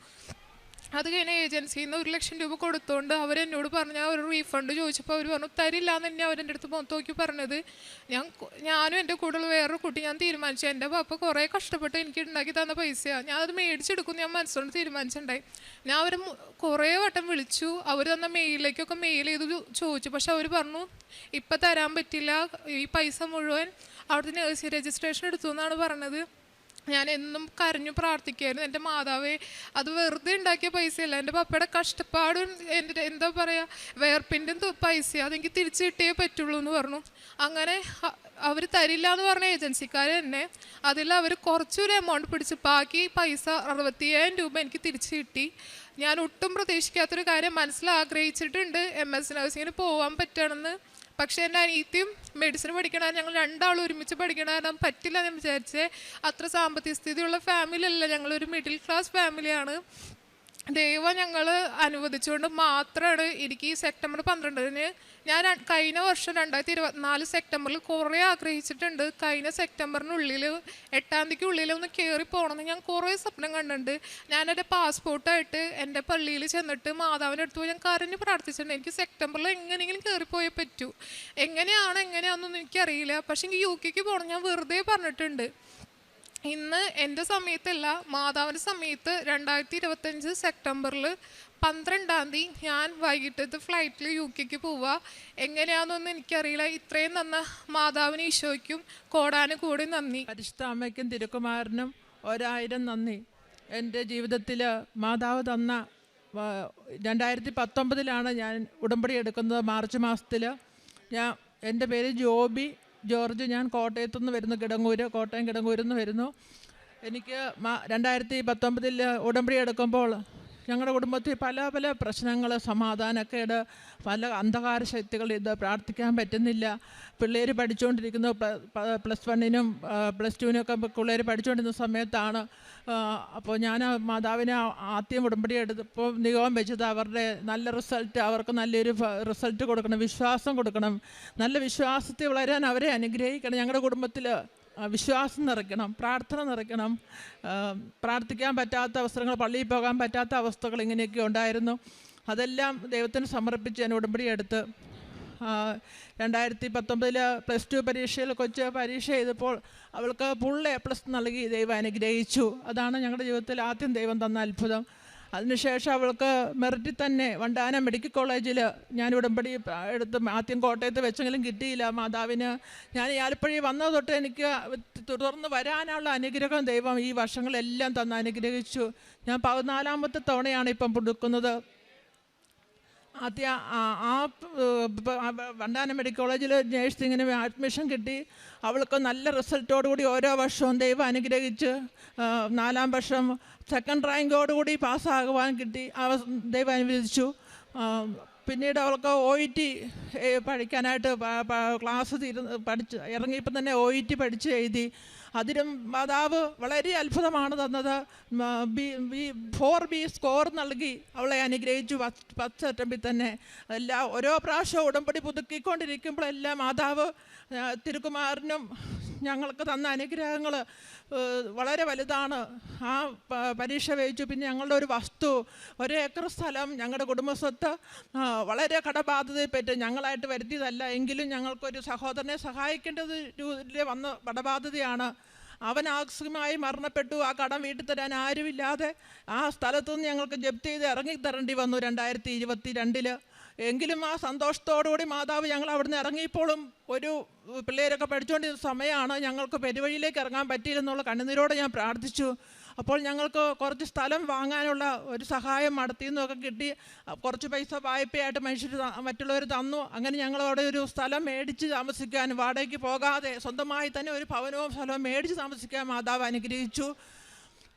അത് കഴിഞ്ഞ ഏജൻസിയിൽ നിന്ന് ഒരു ലക്ഷം രൂപ കൊടുത്തോണ്ട് അവരെന്നോട് പറഞ്ഞ ഒരു റീഫണ്ട് ചോദിച്ചപ്പോൾ അവർ പറഞ്ഞു തരില്ല എന്ന് തന്നെ അവരെന്റെ അടുത്ത് മുഖത്ത് നോക്കി പറഞ്ഞത്. ഞാൻ ഞാനും എന്റെ കൂടെയുള്ള വേറൊരു കുട്ടി ഞാൻ തീരുമാനിച്ചു. എന്റെ പാപ്പ കുറേ കഷ്ടപ്പെട്ട് എനിക്ക് ഉണ്ടാക്കി തന്ന പൈസയാണ് ഞാൻ അത് മേടിച്ചെടുക്കും ഞാൻ മനസ്സുകൊണ്ട് തീരുമാനിച്ചിട്ടുണ്ടായി ഞാൻ അവർ കുറേ വട്ടം വിളിച്ചു. അവർ തന്ന മെയിലിലേക്കൊക്കെ മെയിൽ ചെയ്ത് ചോദിച്ചു. പക്ഷെ അവർ പറഞ്ഞു ഇപ്പം തരാൻ പറ്റില്ല. ഈ പൈസ മുഴുവൻ അവിടുത്തെ നേഴ്സി രജിസ്ട്രേഷൻ എടുത്തു എന്നാണ് പറഞ്ഞത്. ഞാൻ എന്നും കരഞ്ഞു പ്രാർത്ഥിക്കുമായിരുന്നു എന്റെ മാതാവേ അത് വെറുതെ ഉണ്ടാക്കിയ പൈസയല്ല. എന്റെ പപ്പയുടെ കഷ്ടപ്പാടും എന്റെ എന്താ പറയുക വേർപ്പിന്റെ പൈസ അതെനിക്ക് തിരിച്ചു കിട്ടിയേ പറ്റുള്ളൂ എന്ന് പറഞ്ഞു. അങ്ങനെ അവർ തരില്ല എന്ന് പറഞ്ഞ ഏജൻസിക്കാർ തന്നെ അതിൽ അവർ കുറച്ചൊരു എമൗണ്ട് പിടിച്ച് ബാക്കി പൈസ അറുപത്തിയേഴായിരം രൂപ എനിക്ക് തിരിച്ചു കിട്ടി. ഞാൻ ഒട്ടും പ്രതീക്ഷിക്കാത്തൊരു കാര്യം മനസ്സിൽ ആഗ്രഹിച്ചിട്ടുണ്ട്. എം എസ് നഴ്സിങ്ങിന് പോകാൻ പറ്റണമെന്ന് പക്ഷേ എന്റെ അനിയത്തിയും മെഡിസിൻ പഠിക്കണമായിരുന്നു ഞങ്ങൾ രണ്ടാളും ഒരുമിച്ച് പഠിക്കണമായിരുന്നു പറ്റില്ല എന്ന് വിചാരിച്ചേ. അത്ര സാമ്പത്തിക സ്ഥിതിയുള്ള ഫാമിലി അല്ല. ഞങ്ങളൊരു മിഡിൽ ക്ലാസ് ഫാമിലിയാണ് ദൈവം ഞങ്ങൾ അനുവദിച്ചുകൊണ്ട് മാത്രമാണ് എനിക്ക് ഈ സെപ്റ്റംബർ പന്ത്രണ്ടിന് ഞാൻ കഴിഞ്ഞ വർഷം രണ്ടായിരത്തി ഇരുപത്തിനാല് സെപ്റ്റംബറിൽ കുറേ ആഗ്രഹിച്ചിട്ടുണ്ട്. കഴിഞ്ഞ സെപ്റ്റംബറിനുള്ളിൽ എട്ടാം തീയതിക്ക് ഉള്ളിൽ ഒന്ന് കയറി പോകണമെന്ന് ഞാൻ കുറേ സ്വപ്നം കണ്ടിട്ടുണ്ട്. ഞാൻ എന്റെ പാസ്പോർട്ടായിട്ട് എന്റെ പള്ളിയിൽ ചെന്നിട്ട് മാതാവിന്റെ അടുത്ത് പോയി ഞാൻ കരഞ്ഞ് പ്രാർത്ഥിച്ചിട്ടുണ്ട്. എനിക്ക് സെപ്റ്റംബറിൽ എങ്ങനെയെങ്കിലും കയറിപ്പോയേ പറ്റൂ. എങ്ങനെയാണ് എങ്ങനെയാണെന്നൊന്നും എനിക്കറിയില്ല. പക്ഷേ എനിക്ക് യു കെക്ക് പോകണം ഞാൻ വെറുതെ പറഞ്ഞിട്ടുണ്ട്. ഇന്ന് എന്റെ സമയത്തല്ല മാതാവിന്റെ സമയത്ത് രണ്ടായിരത്തി ഇരുപത്തഞ്ച് സെപ്റ്റംബറിൽ പന്ത്രണ്ടാം തീയതി ഞാൻ വൈകിട്ടത്തെ ഫ്ലൈറ്റിൽ യു കെക്ക് പോവുക. എങ്ങനെയാണെന്നൊന്നും എനിക്കറിയില്ല. ഇത്രയും നന്ന മാതാവിന് ഈശോയ്ക്കും കോടാനും കൂടി നന്ദി. പരിശുദ്ധ അമ്മയ്ക്കും തിരുക്കുമാരനും ഒരായിരം നന്ദി. എന്റെ ജീവിതത്തിൽ മാതാവ് തന്ന രണ്ടായിരത്തി പത്തൊമ്പതിലാണ് ഞാൻ ഉടമ്പടി എടുക്കുന്നത്. മാർച്ച് മാസത്തിൽ ഞാൻ എന്റെ പേര് ജോബി. ജോർജ് ഞാൻ കോട്ടയത്തു നിന്ന് വരുന്നു കിടങ്ങൂര് കോട്ടയം കിടങ്ങൂരിൽ നിന്ന് വരുന്നു. എനിക്ക് രണ്ടായിരത്തി പത്തൊമ്പതിൽ ഉടമ്പടി എടുക്കുമ്പോൾ ഞങ്ങളുടെ കുടുംബത്തിൽ പല പല പ്രശ്നങ്ങൾ സമാധാനക്കേട് പല അന്ധകാര ശക്തികൾ ഇത് പ്രാർത്ഥിക്കാൻ പറ്റുന്നില്ല. പിള്ളേർ പഠിച്ചുകൊണ്ടിരിക്കുന്നു പ്ലസ് വണ്ണിനും പ്ലസ് ടുവിനൊക്കെ പിള്ളേർ പഠിച്ചുകൊണ്ടിരുന്ന സമയത്താണ് അപ്പോൾ ഞാൻ മാതാവിനെ ആദ്യം ഉടമ്പടി എടുത്തപ്പോൾ നിഗമം വെച്ചത് അവരുടെ നല്ല റിസൾട്ട് അവർക്ക് നല്ലൊരു റിസൾട്ട് കൊടുക്കണം വിശ്വാസം കൊടുക്കണം. നല്ല വിശ്വാസത്തിൽ വളരാൻ അവരെ അനുഗ്രഹിക്കണം. ഞങ്ങളുടെ കുടുംബത്തിൽ വിശ്വാസം നിറയ്ക്കണം പ്രാർത്ഥന നിറയ്ക്കണം. പ്രാർത്ഥിക്കാൻ പറ്റാത്ത അവസരങ്ങൾ പള്ളിയിൽ പോകാൻ പറ്റാത്ത അവസ്ഥകൾ ഇങ്ങനെയൊക്കെ ഉണ്ടായിരുന്നു. അതെല്ലാം ദൈവത്തിന് സമർപ്പിച്ച് ഞാൻ ഉടമ്പടി എടുത്ത് രണ്ടായിരത്തി പത്തൊമ്പതിൽ പ്ലസ് ടു പരീക്ഷയിൽ കൊച്ച് പരീക്ഷ ചെയ്തപ്പോൾ അവൾക്ക് ഫുൾ എ പ്ലസ് നൽകി ദൈവം അനുഗ്രഹിച്ചു. അതാണ് ഞങ്ങളുടെ ജീവിതത്തിൽ ആദ്യം ദൈവം തന്ന അത്ഭുതം. അതിനുശേഷം അവൾക്ക് മെറിറ്റിൽ തന്നെ വണ്ടാനം മെഡിക്കൽ കോളേജിൽ ഞാൻ ഉടമ്പടി എടുത്ത് ആദ്യം കോട്ടയത്ത് വെച്ചെങ്കിലും കിട്ടിയില്ല. മാതാവിന് ഞാൻ ഈ ആലപ്പുഴയിൽ വന്നത് തൊട്ട് എനിക്ക് തുടർന്ന് വരാനുള്ള അനുഗ്രഹം ദൈവം ഈ വർഷങ്ങളെല്ലാം തന്ന് അനുഗ്രഹിച്ചു. ഞാൻ പതിനാലാമത്തെ തവണയാണ് ഇപ്പം പുതുക്കുന്നത്. ആദ്യ ആ- വണ്ടാനം മെഡിക്കൽ കോളേജിൽ നേഴ്സിങ്ങിന് അഡ്മിഷൻ കിട്ടി. അവൾക്ക് നല്ല റിസൾട്ടോടുകൂടി ഓരോ വർഷവും ദൈവം അനുഗ്രഹിച്ച് നാലാം വർഷം സെക്കൻഡ് റാങ്കോടുകൂടി പാസ്സാകുവാൻ കിട്ടി. അവ ദൈവം അനുവദിച്ചു. പിന്നീട് അവൾക്ക് ഒ ഇ ടി പഠിക്കാനായിട്ട് ക്ലാസ് തീരുന്ന പഠിച്ച് ഇറങ്ങിയപ്പോൾ തന്നെ ഒ ഇ ടി പഠിച്ച് എഴുതി. അതിലും മാതാവ് വളരെ അത്ഭുതമാണ് തന്നത്. B B four B score നൽകി അവളെ അനുഗ്രഹിച്ചു. ഫസ്റ്റ് അറ്റംപിൽ തന്നെ എല്ലാ ഓരോ പ്രാവശ്യവും ഉടമ്പടി പുതുക്കിക്കൊണ്ടിരിക്കുമ്പോഴെല്ലാം മാതാവ് ആ, തിരുക്കുമാരനും ഞങ്ങൾക്ക് തന്ന അനുഗ്രഹങ്ങൾ വളരെ വലുതാണ്. ആ പരീക്ഷ വേവിച്ചു പിന്നെ ഞങ്ങളുടെ ഒരു വസ്തു ഒരു ഏക്കർ സ്ഥലം ഞങ്ങളുടെ കുടുംബസ്വത്ത് വളരെ കടബാധ്യതയെപ്പറ്റി ഞങ്ങളായിട്ട് വരുത്തിയതല്ല. എങ്കിലും ഞങ്ങൾക്കൊരു സഹോദരനെ സഹായിക്കേണ്ടത് വന്ന കടബാധ്യതയാണ്. അവൻ ആകസ്മികമായി മരണപ്പെട്ടു. ആ കടം വീട്ടിൽ തരാൻ ആരുമില്ലാതെ ആ സ്ഥലത്തുനിന്ന് ഞങ്ങൾക്ക് ജപ്തി ചെയ്ത് ഇറങ്ങി തരേണ്ടി വന്നു രണ്ടായിരത്തി ഇരുപത്തി രണ്ടിൽ എങ്കിലും ആ സന്തോഷത്തോടുകൂടി മാതാവ് ഞങ്ങൾ അവിടുന്ന് ഇറങ്ങിയപ്പോഴും ഒരു പിള്ളേരൊക്കെ പഠിച്ചുകൊണ്ടിരുന്ന സമയമാണ് ഞങ്ങൾക്ക് പെരുവഴിയിലേക്ക് ഇറങ്ങാൻ പറ്റിയില്ലെന്നുള്ള കണ്ണുനീരോടെ ഞാൻ പ്രാർത്ഥിച്ചു. അപ്പോൾ ഞങ്ങൾക്ക് കുറച്ച് സ്ഥലം വാങ്ങാനുള്ള ഒരു സഹായം നടത്തി നിന്നൊക്കെ കിട്ടി. കുറച്ച് പൈസ വായ്പയായിട്ട് മനുഷ്യർ മറ്റുള്ളവർ തന്നു. അങ്ങനെ ഞങ്ങൾ അവിടെ ഒരു സ്ഥലം മേടിച്ച് താമസിക്കാൻ വാടകയ്ക്ക് പോകാതെ സ്വന്തമായി തന്നെ ഒരു ഭവനവും സ്ഥലവും മേടിച്ച് താമസിക്കാൻ മാതാവ് അനുഗ്രഹിച്ചു.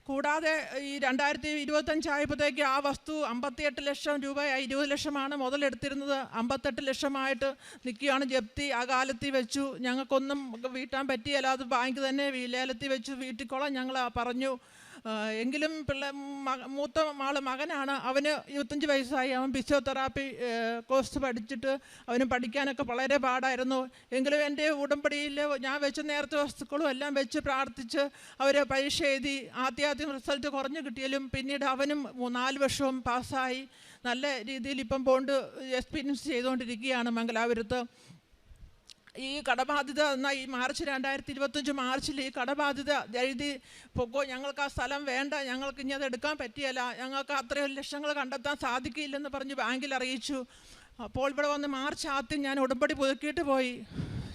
കൂടാതെ ഈ രണ്ടായിരത്തി ഇരുപത്തഞ്ചായപ്പോഴത്തേക്ക് ആ വസ്തു അമ്പത്തിയെട്ട് ലക്ഷം രൂപയായി ഇരുപത് ലക്ഷമാണ് മുതലെടുത്തിരുന്നത്. അമ്പത്തെട്ട് ലക്ഷമായിട്ട് നിൽക്കുകയാണ്. ജപ്തി ആ കാലത്തിൽ വെച്ചു. ഞങ്ങൾക്കൊന്നും വീട്ടാൻ പറ്റിയല്ല. അത് ബാങ്ക് തന്നെ ലേലത്തിൽ വെച്ച്. വീട്ടിക്കോളാം ഞങ്ങൾ പറഞ്ഞു. എങ്കിലും പിള്ള മൂത്ത ആൾ മകനാണ്. അവന് ഇരുപത്തഞ്ച് വയസ്സായി. അവൻ ഫിസിയോതെറാപ്പി കോഴ്സ് പഠിച്ചിട്ട് അവന് പഠിക്കാനൊക്കെ വളരെ പാടായിരുന്നു. എങ്കിലും എന്റെ ഉടമ്പടിയിൽ ഞാൻ വെച്ച നേരത്തെ വസ്തുക്കളും എല്ലാം വെച്ച് പ്രാർത്ഥിച്ച് അവരെ പരീക്ഷ എഴുതി ആദ്യാദ്യം റിസൾട്ട് കുറഞ്ഞു കിട്ടിയാലും പിന്നീട് അവനും നാല് വർഷവും പാസ്സായി നല്ല രീതിയിൽ ഇപ്പം പോണ്ട് എക്സ്പീരിയൻസ് ചെയ്തുകൊണ്ടിരിക്കുകയാണ് മംഗലാപുരത്ത്. ഈ കടബാധ്യത എന്നാൽ ഈ മാർച്ച് രണ്ടായിരത്തി ഇരുപത്തഞ്ച് മാർച്ചിൽ ഈ കടബാധ്യത എഴുതി പൊക്കോ ഞങ്ങൾക്ക് ആ സ്ഥലം വേണ്ട ഞങ്ങൾക്ക് ഇനി അത് എടുക്കാൻ പറ്റിയല്ല ഞങ്ങൾക്ക് അത്രയും ലക്ഷങ്ങൾ കണ്ടെത്താൻ സാധിക്കില്ലെന്ന് പറഞ്ഞ് ബാങ്കിൽ അറിയിച്ചു. അപ്പോൾ ഇവിടെ വന്ന് മാർച്ച് ആദ്യം ഞാൻ ഉടമ്പടി പുതുക്കിയിട്ട് പോയി.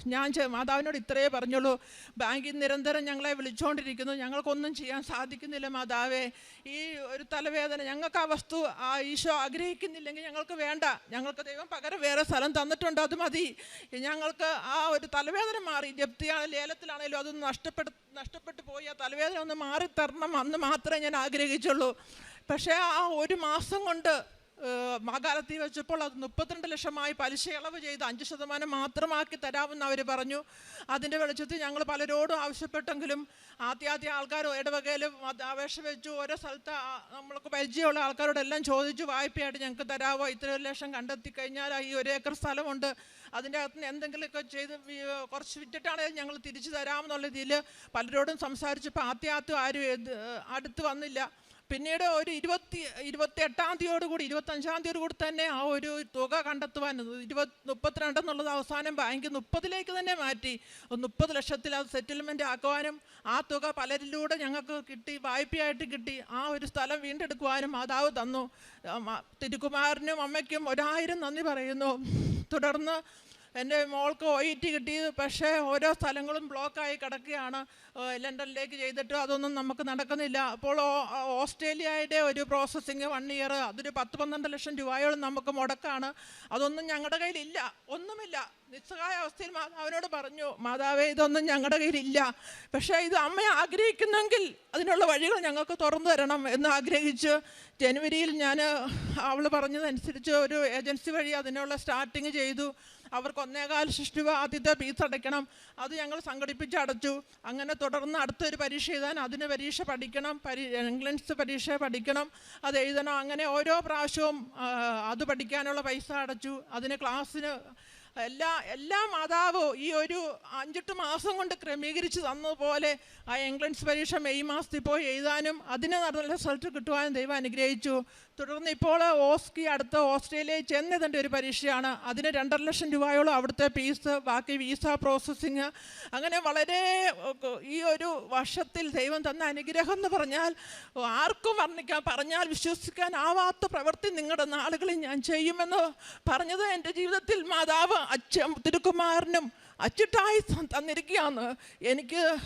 ഞാൻ മാതാവിനോട് ഇത്രയേ പറഞ്ഞുള്ളൂ. ബാങ്കിൽ നിരന്തരം ഞങ്ങളെ വിളിച്ചുകൊണ്ടിരിക്കുന്നു ഞങ്ങൾക്കൊന്നും ചെയ്യാൻ സാധിക്കുന്നില്ല മാതാവേ. ഈ ഒരു തലവേദന ഞങ്ങൾക്ക് ആ വസ്തു ആ ഈശോ ആഗ്രഹിക്കുന്നില്ലെങ്കിൽ ഞങ്ങൾക്ക് വേണ്ട. ഞങ്ങൾക്ക് ദൈവം പകരം വേറെ സ്ഥലം തന്നിട്ടുണ്ട്. അത് മതി. ഞങ്ങൾക്ക് ആ ഒരു തലവേദന മാറി. ജപ്തിയാണ് ലേലത്തിലാണേലും അതൊന്ന് നഷ്ടപ്പെടു നഷ്ടപ്പെട്ടു പോയി. ആ തലവേദന ഒന്ന് മാറി തരണം അന്ന് മാത്രമേ ഞാൻ ആഗ്രഹിച്ചുള്ളൂ. പക്ഷേ ആ ഒരു മാസം കൊണ്ട് മാകാലത്തിൽ വെച്ചപ്പോൾ അത് മുപ്പത്തിരണ്ട് ലക്ഷമായി പലിശ ഇളവ് ചെയ്ത് അഞ്ച് ശതമാനം മാത്രമാക്കി തരാമെന്ന് അവർ പറഞ്ഞു. അതിന്റെ വെളിച്ചത്തിൽ ഞങ്ങൾ പലരോടും ആവശ്യപ്പെട്ടെങ്കിലും ആദ്യാദ്യ ആൾക്കാർ ഇടവകയിലും അപേക്ഷ വെച്ചു. ഓരോ സ്ഥലത്ത് നമ്മൾക്ക് പരിചയമുള്ള ആൾക്കാരോടെല്ലാം ചോദിച്ചു വായ്പയായിട്ട് ഞങ്ങൾക്ക് തരാമോ ഇത്ര ലക്ഷം കണ്ടെത്തി കഴിഞ്ഞാൽ ഈ ഒരു ഏക്കർ സ്ഥലമുണ്ട്. അതിന്റെ അകത്ത് നിന്ന് എന്തെങ്കിലുമൊക്കെ ചെയ്ത് കുറച്ച് വിറ്റിട്ടാണെങ്കിലും ഞങ്ങൾ തിരിച്ചു തരാമെന്നുള്ള രീതിയിൽ പലരോടും സംസാരിച്ചപ്പോൾ ആദ്യാദ്യം ആരും അടുത്ത് വന്നില്ല. പിന്നീട് ഒരു ഇരുപത്തി ഇരുപത്തി എട്ടാം തീയതിയോട് കൂടി ഇരുപത്തഞ്ചാം തീയതിയോട് കൂടി തന്നെ ആ ഒരു തുക കണ്ടെത്തുവാൻ ഇരുപത് മുപ്പത്തിരണ്ട് എന്നുള്ളത് അവസാനം ബാങ്ക് മുപ്പതിലേക്ക് തന്നെ മാറ്റി. മുപ്പത് ലക്ഷത്തിൽ അത് സെറ്റിൽമെന്റ് ആക്കുവാനും ആ തുക പലരിലൂടെ ഞങ്ങൾക്ക് കിട്ടി വായ്പയായിട്ട് കിട്ടി. ആ ഒരു സ്ഥലം വീണ്ടെടുക്കുവാനും മാതാവ് തന്നു. തിരുകുമാറിനും അമ്മയ്ക്കും ഒരായിരം നന്ദി പറയുന്നു. തുടർന്ന് എന്റെ മോൾക്ക് ഒ ഇ ടി കിട്ടിയത് പക്ഷേ ഓരോ സ്ഥലങ്ങളും ബ്ലോക്കായി കിടക്കുകയാണ്. ലണ്ടനിലേക്ക് ചെയ്തിട്ട് അതൊന്നും നമുക്ക് നടക്കുന്നില്ല. അപ്പോൾ ഓസ്ട്രേലിയയുടെ ഒരു പ്രോസസ്സിങ് വൺ ഇയർ അതൊരു പത്ത് പന്ത്രണ്ട് ലക്ഷം രൂപയോളം നമുക്ക് മുടക്കാണ്. അതൊന്നും ഞങ്ങളുടെ കയ്യിലില്ല. ഒന്നുമില്ല. നിസ്സഹായ അവസ്ഥയിൽ മാതാവിനോട് പറഞ്ഞു മാതാവേ ഇതൊന്നും ഞങ്ങളുടെ കയ്യിലില്ല. പക്ഷേ ഇത് അമ്മ ആഗ്രഹിക്കുന്നെങ്കിൽ അതിനുള്ള വഴികൾ ഞങ്ങൾക്ക് തുറന്നു തരണം എന്ന് ആഗ്രഹിച്ച് ജനുവരിയിൽ ഞാൻ അവൾ പറഞ്ഞതനുസരിച്ച് ഒരു ഏജൻസി വഴി അതിനുള്ള സ്റ്റാർട്ടിങ് ചെയ്തു. അവർക്ക് ഒന്നേകാൽ സൃഷ്ടി ആദ്യത്തെ ഫീസ് അടയ്ക്കണം. അത് ഞങ്ങൾ സംഘടിപ്പിച്ച് അടച്ചു. അങ്ങനെ തുടർന്ന് അടുത്തൊരു പരീക്ഷ എഴുതാൻ അതിന് പരീക്ഷ പഠിക്കണം. പരി എൻട്രൻസ് പരീക്ഷ പഠിക്കണം. അത് എഴുതണം. അങ്ങനെ ഓരോ പ്രാവശ്യവും അത് പഠിക്കാനുള്ള പൈസ അടച്ചു. അതിന് ക്ലാസ്സിന് എല്ലാ എല്ലാ മാതാവും ഈ ഒരു അഞ്ചെട്ട് മാസം കൊണ്ട് ക്രമീകരിച്ച് തന്നതുപോലെ ആ എൻട്രൻസ് പരീക്ഷ മെയ് മാസത്തിൽ പോയി എഴുതാനും അതിന് നല്ല റിസൾട്ട് കിട്ടുവാനും ദൈവം അനുഗ്രഹിച്ചു. തുടർന്ന് ഇപ്പോൾ ഓസ്കി അടുത്ത ഓസ്ട്രേലിയയിൽ ചെന്നെതേണ്ട ഒരു പരീക്ഷയാണ്. അതിന് രണ്ടര ലക്ഷം രൂപയോളം അവിടുത്തെ ഫീസ് ബാക്കി വിസ പ്രോസസ്സിങ് അങ്ങനെ വളരെ ഈ ഒരു വർഷത്തിൽ ദൈവം തന്ന അനുഗ്രഹം എന്ന് പറഞ്ഞാൽ ആർക്കും വർണിക്കാൻ പറഞ്ഞാൽ വിശ്വസിക്കാനാവാത്ത പ്രവൃത്തി നിങ്ങളുടെ നാളുകളിൽ ഞാൻ ചെയ്യുമെന്ന് പറഞ്ഞത് എന്റെ ജീവിതത്തിൽ മാതാവ് അച്ഛൻ തിരുക്കുമാരനും അച്ചിട്ടായി ത- തന്നിരിക്കുകയാണ്. എനിക്ക്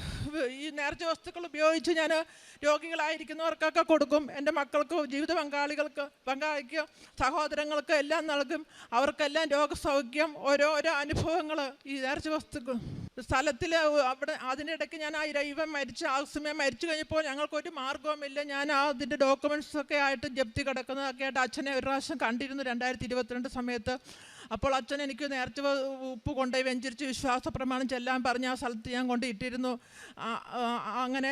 ഈ നേർച്ച വസ്തുക്കൾ ഉപയോഗിച്ച് ഞാൻ രോഗികളായിരിക്കുന്നവർക്കൊക്കെ കൊടുക്കും. എന്റെ മക്കൾക്ക് ജീവിത പങ്കാളികൾക്ക് പങ്കാളിക്ക് സഹോദരങ്ങൾക്ക് എല്ലാം നൽകും. അവർക്കെല്ലാം രോഗസൗഖ്യം ഓരോരോ അനുഭവങ്ങൾ ഈ നേർച്ച വസ്തുക്കൾ. സ്ഥലത്തിൽ അവിടെ അതിന്റെ അതിനിടയ്ക്ക് ഞാൻ ആ ഇവൻ മരിച്ച് ആ സമയം മരിച്ചു കഴിഞ്ഞപ്പോൾ ഞങ്ങൾക്കൊരു മാർഗവുമില്ല ഞാൻ ആ അതിന്റെ ഡോക്യുമെന്റ്സൊക്കെ ആയിട്ട് ജപ്തി കിടക്കുന്നതൊക്കെ ആയിട്ട് അച്ഛനെ ഒരു പ്രാവശ്യം കണ്ടിരുന്നു. രണ്ടായിരത്തി ഇരുപത്തിരണ്ട് സമയത്ത്. അപ്പോൾ അച്ഛൻ എനിക്ക് നേരത്തെ ഉപ്പ് കൊണ്ടുപോയി വെഞ്ചരിച്ച് വിശ്വാസ പ്രമാണം ചെല്ലാൻ പറഞ്ഞ് ആ സ്ഥലത്ത് ഞാൻ കൊണ്ട് ഇട്ടിരുന്നു. അങ്ങനെ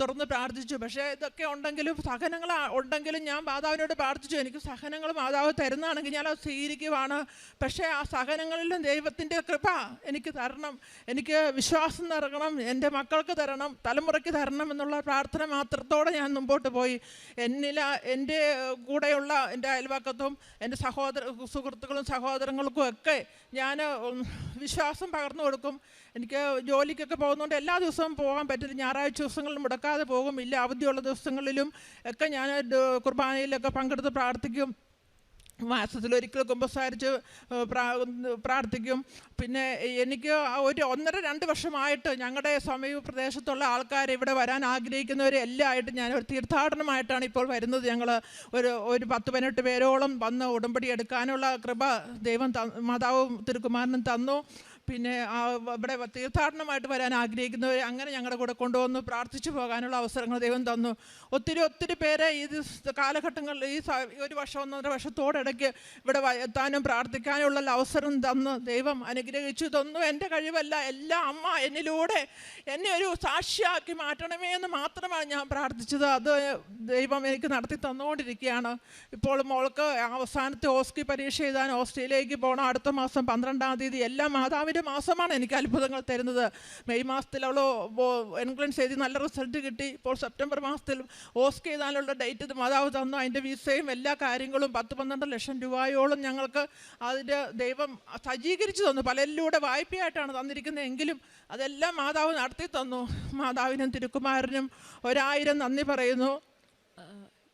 തുറന്ന് പ്രാർത്ഥിച്ചു. പക്ഷേ ഇതൊക്കെ ഉണ്ടെങ്കിലും സഹനങ്ങൾ ഉണ്ടെങ്കിലും ഞാൻ മാതാവിനോട് പ്രാർത്ഥിച്ചു. എനിക്ക് സഹനങ്ങൾ മാതാവ് തരുന്നതാണെങ്കിൽ ഞാൻ അത് സ്വീകരിക്കുവാണ്. പക്ഷേ ആ സഹനങ്ങളിലും ദൈവത്തിന്റെ കൃപ എനിക്ക് തരണം. എനിക്ക് വിശ്വാസം നൽകണം. എന്റെ മക്കൾക്ക് തരണം. തലമുറയ്ക്ക് തരണം എന്നുള്ള പ്രാർത്ഥന മാത്രത്തോടെ ഞാൻ മുമ്പോട്ട് പോയി. എന്നില എന്റെ കൂടെയുള്ള എന്റെ അയൽവക്കത്തും എന്റെ സഹോദര സുഹൃത്തുക്കളും സഹോദരങ്ങൾക്കും ഒക്കെ ഞാൻ വിശ്വാസം പകർന്നു കൊടുക്കും. എനിക്ക് ജോലിക്കൊക്കെ പോകുന്നതുകൊണ്ട് എല്ലാ ദിവസവും പോകാൻ പറ്റില്ല. ഞായറാഴ്ച ദിവസങ്ങളിൽ മുടക്കാതെ പോകും. ഇല്ല അവധിയുള്ള ദിവസങ്ങളിലും ഒക്കെ ഞാൻ കുർബാനയിലൊക്കെ പങ്കെടുത്ത് പ്രാർത്ഥിക്കും. മാസത്തിലൊരിക്കൽ കുമ്പസാരിച്ച് പ്രാർത്ഥിക്കും. പിന്നെ എനിക്ക് ഒരു ഒന്നര രണ്ട് വർഷമായിട്ട് ഞങ്ങളുടെ സമീപ പ്രദേശത്തുള്ള ആൾക്കാർ ഇവിടെ വരാൻ ആഗ്രഹിക്കുന്നവരെ ആയിട്ട് ഞാൻ ഒരു തീർത്ഥാടനമായിട്ടാണ് ഇപ്പോൾ വരുന്നത്. ഞങ്ങൾ ഒരു ഒരു പത്ത് പതിനെട്ട് പേരോളം വന്ന് ഉടമ്പടി എടുക്കാനുള്ള കൃപ ദൈവം മാതാവും തിരുക്കുമാരനും തന്നു. പിന്നെ ഇവിടെ തീർത്ഥാടനമായിട്ട് വരാൻ ആഗ്രഹിക്കുന്നവർ അങ്ങനെ ഞങ്ങളുടെ കൂടെ കൊണ്ടുവന്ന് പ്രാർത്ഥിച്ചു പോകാനുള്ള അവസരങ്ങൾ ദൈവം തന്നു. ഒത്തിരി ഒത്തിരി പേരെ ഈ കാലഘട്ടങ്ങളിൽ ഈ ഒരു വർഷം ഒന്നര വർഷത്തോടിടയ്ക്ക് ഇവിടെ എത്താനും പ്രാർത്ഥിക്കാനുള്ള അവസരം തന്ന് ദൈവം അനുഗ്രഹിച്ചു ഇതൊന്നും എന്റെ കഴിവല്ല എല്ലാ അമ്മ എന്നിലൂടെ എന്നെ ഒരു സാക്ഷിയാക്കി മാറ്റണമേ എന്ന് മാത്രമാണ് ഞാൻ പ്രാർത്ഥിച്ചത്. അത് ദൈവം എനിക്ക് നടത്തി തന്നുകൊണ്ടിരിക്കുകയാണ്. ഇപ്പോൾ മോൾക്ക് അവസാനത്തെ ഓസ്കി പരീക്ഷ എഴുതാൻ ഓസ്ട്രേലിയയിലേക്ക് പോകണം. അടുത്ത മാസം പന്ത്രണ്ടാം തീയതി എല്ലാ മാതാവിന്റെ മാസമാണ് എനിക്ക് അത്ഭുതങ്ങൾ തരുന്നത്. മെയ് മാസത്തിൽ അവൾ എൻട്രൻസ് എഴുതി നല്ല റിസൾട്ട് കിട്ടി. ഇപ്പോൾ സെപ്റ്റംബർ മാസത്തിൽ ഓസ്ക് ചെയ്താലുള്ള ഡേറ്റ് മാതാവ് തന്നു. അതിന്റെ വിസയും എല്ലാ കാര്യങ്ങളും പത്ത് പന്ത്രണ്ട് ലക്ഷം രൂപയോളം ഞങ്ങൾക്ക് അതിന്റെ ദൈവം സജ്ജീകരിച്ചു തന്നു. പലരിലൂടെ വായ്പയായിട്ടാണ് തന്നിരിക്കുന്നത്. എങ്കിലും അതെല്ലാം മാതാവ് നടത്തി തന്നു. മാതാവിനും തിരുക്കുമാരനും ഒരായിരം നന്ദി പറയുന്നു.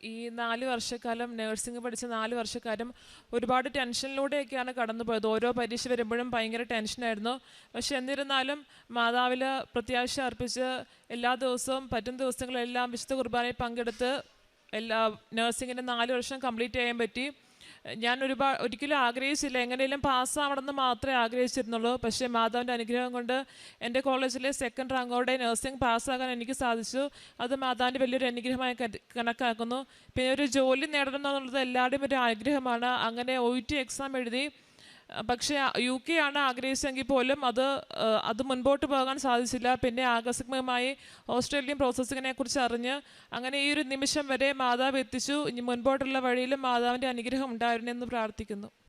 ഈ നാല് വർഷക്കാലം നേഴ്സിംഗ് പഠിച്ച നാല് വർഷക്കാലം ഒരുപാട് ടെൻഷനിലൂടെയൊക്കെയാണ് കടന്നു പോയത് ഓരോ പരീക്ഷ വരുമ്പോഴും ഭയങ്കര ടെൻഷനായിരുന്നു. പക്ഷെ എന്നിരുന്നാലും മാതാവിൽ പ്രത്യാശ അർപ്പിച്ച് എല്ലാ ദിവസവും പറ്റുന്ന ദിവസങ്ങളെല്ലാം വിശുദ്ധ കുർബാനയിൽ പങ്കെടുത്ത് എല്ലാ നേഴ്സിങ്ങിന്റെ നാല് വർഷം കംപ്ലീറ്റ് ചെയ്യാൻ പറ്റി. ഞാൻ ഒരുപാട് ഒരിക്കലും ആഗ്രഹിച്ചില്ല എങ്ങനെയെങ്കിലും പാസ്സാവണമെന്ന് മാത്രമേ ആഗ്രഹിച്ചിരുന്നുള്ളൂ. പക്ഷേ മാതാവിന്റെ അനുഗ്രഹം കൊണ്ട് എന്റെ കോളേജിലെ സെക്കൻഡ് റാങ്കോടെ നഴ്സിംഗ് പാസ്സാകാൻ എനിക്ക് സാധിച്ചു. അത് മാതാവിന്റെ വലിയൊരു അനുഗ്രഹമായി കണക്കാക്കുന്നു. പിന്നെ ഒരു ജോലി നേടണം എന്നുള്ളത് എല്ലാവരുടെയും ഒരു ആഗ്രഹമാണ്. അങ്ങനെ ഒ എക്സാം എഴുതി അഹ് പക്ഷേ യു കെ ആണ് ആഗ്രഹിച്ചെങ്കിൽ പോലും അത് അത് മുൻപോട്ട് പോകാൻ സാധിച്ചില്ല. പിന്നെ ആകസ്മികമായി ഓസ്ട്രേലിയൻ പ്രോസസ്സിങ്ങിനെ കുറിച്ച് അറിഞ്ഞ് അങ്ങനെ ഈ ഒരു നിമിഷം വരെ മാതാവ് എത്തിച്ചു. ഇനി മുൻപോട്ടുള്ള വഴിയിലും മാതാവിന്റെ അനുഗ്രഹം ഉണ്ടായിരുന്നെന്ന് പ്രാർത്ഥിക്കുന്നു.